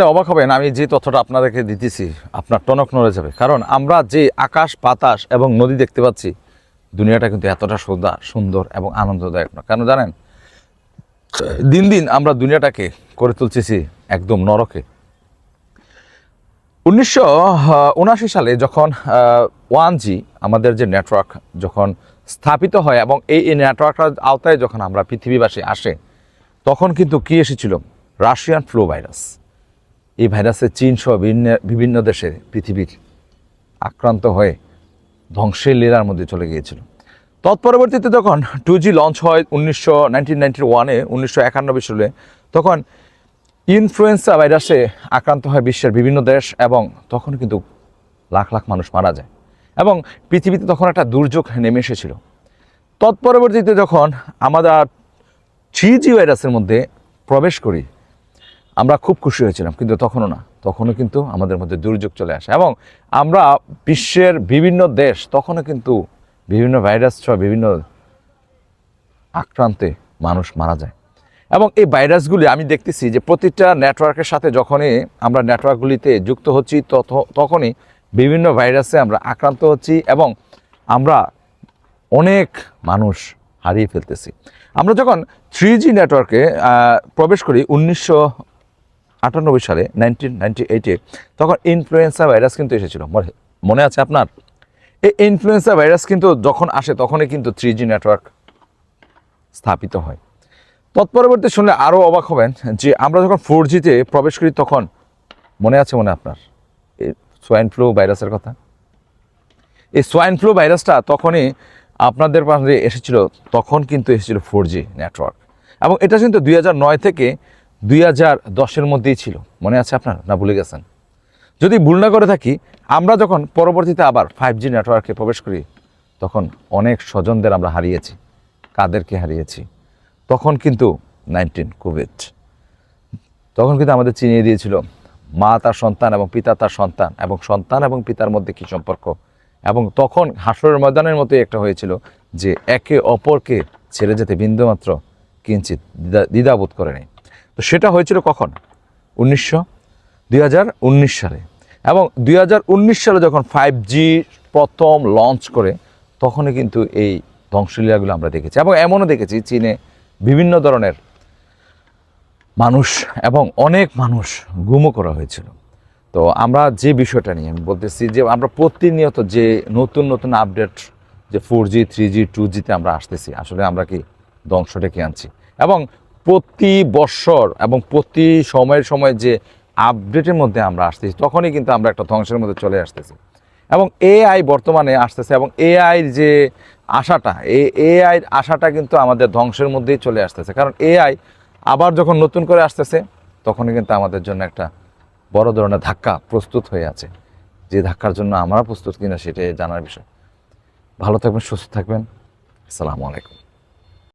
অবাক হবেন, আমি যে তথ্যটা আপনাদেরকে দিতেছি, আপনার টনক নড়ে যাবে। কারণ আমরা যে আকাশ, বাতাস এবং নদী দেখতে পাচ্ছি, দুনিয়াটা কিন্তু এতটা সুন্দর সুন্দর এবং আনন্দদায়ক না কেন জানেন, দিন দিন আমরা দুনিয়াটাকে করে তুলতেছি একদম নরকে। উনিশশো উনাশি সালে যখন ওয়ান জি আমাদের যে নেটওয়ার্ক যখন স্থাপিত হয় এবং এই এই নেটওয়ার্কটার আওতায় যখন আমরা পৃথিবীবাসী আসে, তখন কিন্তু কী এসেছিল? Russian flu virus. এই ভাইরাসে চীন সহ বিভিন্ন বিভিন্ন দেশে পৃথিবীর আক্রান্ত হয়ে ধ্বংসের লীলার মধ্যে চলে গিয়েছিল। তৎপরবর্তীতে যখন টু জি লঞ্চ হয় উনিশশো নাইনটিন নাইনটি ওয়ানে উনিশশো একানব্বই সালে, তখন ইনফ্লুয়েঞ্জা ভাইরাসে আক্রান্ত হয় বিশ্বের বিভিন্ন দেশ এবং তখন কিন্তু লাখ লাখ মানুষ মারা যায় এবং পৃথিবীতে তখন একটা দুর্যোগ নেমে এসেছিল। তৎপরবর্তীতে যখন আমরা থ্রি জি ভাইরাসের মধ্যে প্রবেশ করি আমরা খুব খুশি হয়েছিলাম, কিন্তু তখনও না। তখনও কিন্তু আমাদের মধ্যে দুর্যোগ চলে আসে এবং আমরা বিশ্বের বিভিন্ন দেশ তখনও কিন্তু বিভিন্ন ভাইরাস সহ বিভিন্ন আক্রান্তে মানুষ মারা যায়। এবং এই ভাইরাসগুলি আমি দেখতেছি যে প্রতিটা নেটওয়ার্কের সাথে যখনই আমরা নেটওয়ার্কগুলিতে যুক্ত হচ্ছি তখনই বিভিন্ন ভাইরাসে আমরা আক্রান্ত হচ্ছি এবং আমরা অনেক মানুষ হারিয়ে ফেলতেছি। আমরা যখন থ্রি জি নেটওয়ার্কে প্রবেশ করি, উনিশশো আটানব্বই সালে নাইনটিন নাইনটি এইটে তখন ইনফ্লুয়েঞ্জা ভাইরাস কিন্তু এসেছিল। মনে- আছে আপনার? এই ইনফ্লুয়েঞ্জা ভাইরাস কিন্তু যখন আসে, তখনই কিন্তু থ্রি জি নেটওয়ার্ক স্থাপিত হয়। তৎপরবর্তী শুনলে আরও অবাক হবেন যে আমরা যখন ফোর জিতে প্রবেশ করি তখন, মনে আছে মনে আপনার? এই সোয়াইন ফ্লু ভাইরাসের কথা? এই সোয়াইন ফ্লু ভাইরাসটা তখনই আপনাদের পাশে এসেছিল, তখন কিন্তু এসেছিল ফোর জি নেটওয়ার্ক এবং এটা কিন্তু দুই থেকে দুই হাজার দশের মধ্যেই ছিল। মনে আছে আপনার? না ভুলে গেছেন? যদি ভুল না করে থাকি, আমরা যখন পরবর্তীতে আবার ফাইভ জি নেটওয়ার্কে প্রবেশ করি, তখন অনেক স্বজনদের আমরা হারিয়েছি। কাদেরকে হারিয়েছি? তখন কিন্তু নাইনটিন কোভিড তখন কিন্তু আমাদের চিনিয়ে দিয়েছিল মা তার সন্তান এবং পিতা তার সন্তান এবং সন্তান এবং পিতার মধ্যে কী সম্পর্ক? এবং তখন হাসরের ময়দানের মতোই একটা হয়েছিল যে একে অপরকে ছেড়ে যেতে বিন্দুমাত্র কিঞ্চিত দ্বিধা- দ্বিধাবোধ করে নেই তো সেটা হয়েছিল কখন? উনিশশো দুই সালে। এবং দুই হাজার উনিশ সালে যখন ফাইভ জি প্রথম লঞ্চ করে, তখনই কিন্তু এই ধ্বংসলীলাগুলো আমরা দেখেছি। এবং এমনও দেখেছি, চীনে বিভিন্ন ধরনের মানুষ এবং অনেক মানুষ গুমও করা হয়েছিল। তো আমরা যে বিষয়টা নিয়ে আমি বলতেছি যে, আমরা প্রতিনিয়ত যে নতুন নতুন আপডেট যে four G three G two জিতে আমরা আসতেছি, আসলে আমরা কি ধ্বংস ডেকে আনছি? এবং প্রতি বৎসর এবং প্রতি সময়ের সময় যে আপডেটের মধ্যে আমরা আসতেছি, তখনই কিন্তু আমরা একটা ধ্বংসের মধ্যে চলে আসতেছি। এবং এআই বর্তমানে আসতেছে এবং এআই যে আশাটা, এই এআই আশাটা কিন্তু আমাদের ধ্বংসের মধ্যেই চলে আসতেছে। কারণ এআই আবার যখন নতুন করে আসতেছে, তখনই কিন্তু আমাদের জন্য একটা বড় ধরনের ধাক্কা প্রস্তুত হয়ে আছে। যে ধাক্কার জন্য আমরা প্রস্তুত কিনা সেটাই জানার বিষয়। ভালো থাকবেন, সুস্থ থাকবেন। আসসালামু আলাইকুম।